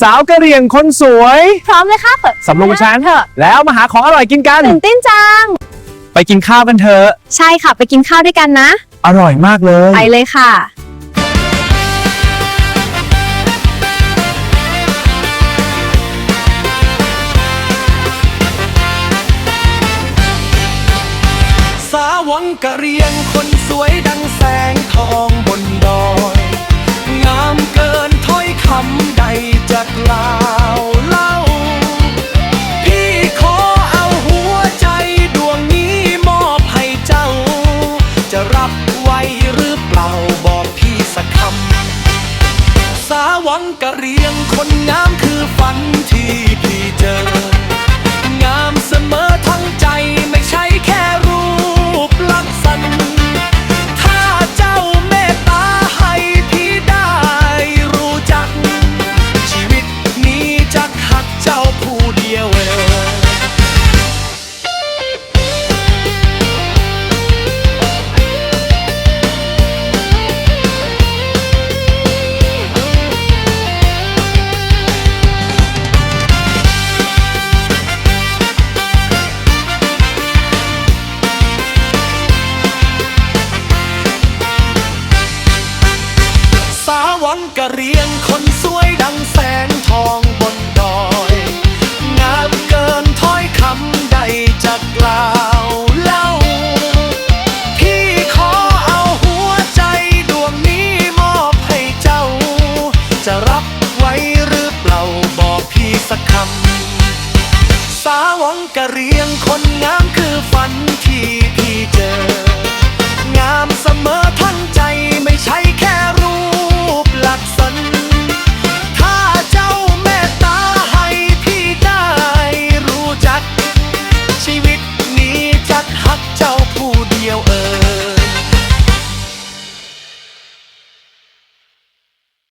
สาวกะเหรี่ยงคนสวยพร้อมเลยค่ะสำรวมฉันเถอะ แล้วมาหาของอร่อยกินกัน ตื่นเต้นจัง ไปกินข้าวกันเถอะ ใช่ค่ะ ไปกินข้าวด้วยกันนะ อร่อยมากเลย ไปเลยค่ะ สาวงกะเรียงคนสวยดังแสงทอง วันที่พี่เจอ สาวังกะเรียงคนสวยดังแสงทองบนดอย งามเกินถ้อยคำใดจะกล่าวเล่า พี่ขอเอาหัวใจดวงนี้มอบให้เจ้า จะรับไว้หรือเปล่าบอกพี่สักคำ สาวังกะเรียงคนงามคือฝันที่พี่